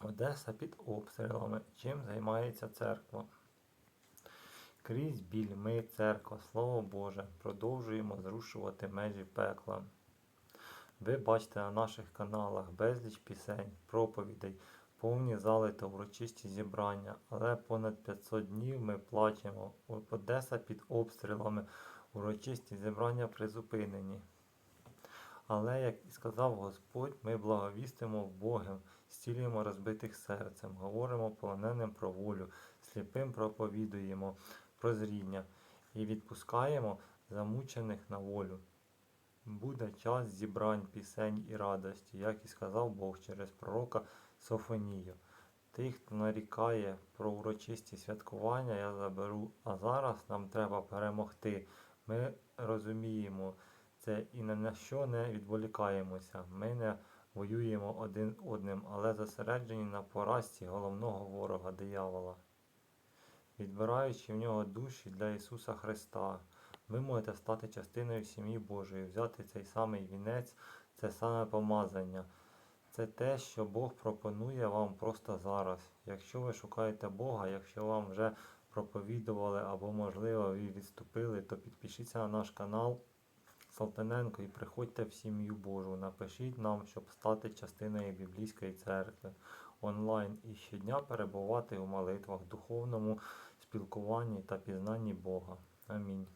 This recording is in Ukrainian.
Одеса під обстрілами. Чим займається церква? Крізь біль ми, церква, слово Боже, продовжуємо зрушувати межі пекла. Ви бачите на наших каналах безліч пісень, проповідей, повні зали та урочисті зібрання, але понад 500 днів ми плачемо. Одеса під обстрілами, урочисті зібрання призупинені. Але, як і сказав Господь, ми благовістимо Богом, зцілюємо розбитих серцем, говоримо полоненим про волю, сліпим проповідуємо прозріння і відпускаємо замучених на волю. Буде час зібрань, пісень і радості, як і сказав Бог через пророка Софонію. Тих, хто нарікає про урочисті святкування, я заберу, а зараз нам треба перемогти. Ми розуміємо це і на що не відволікаємося. Ми не воюємо один одним, але зосереджені на поразці головного ворога диявола, відбираючи в нього душі для Ісуса Христа. Ви можете стати частиною сім'ї Божої, взяти цей самий вінець, це саме помазання. Це те, що Бог пропонує вам просто зараз. Якщо ви шукаєте Бога, якщо вам вже проповідували або, можливо, ви відступили, то підпишіться на наш канал Салтаненко і приходьте в сім'ю Божу. Напишіть нам, щоб стати частиною біблійської церкви онлайн і щодня перебувати у молитвах, духовному спілкуванні та пізнанні Бога. Амінь.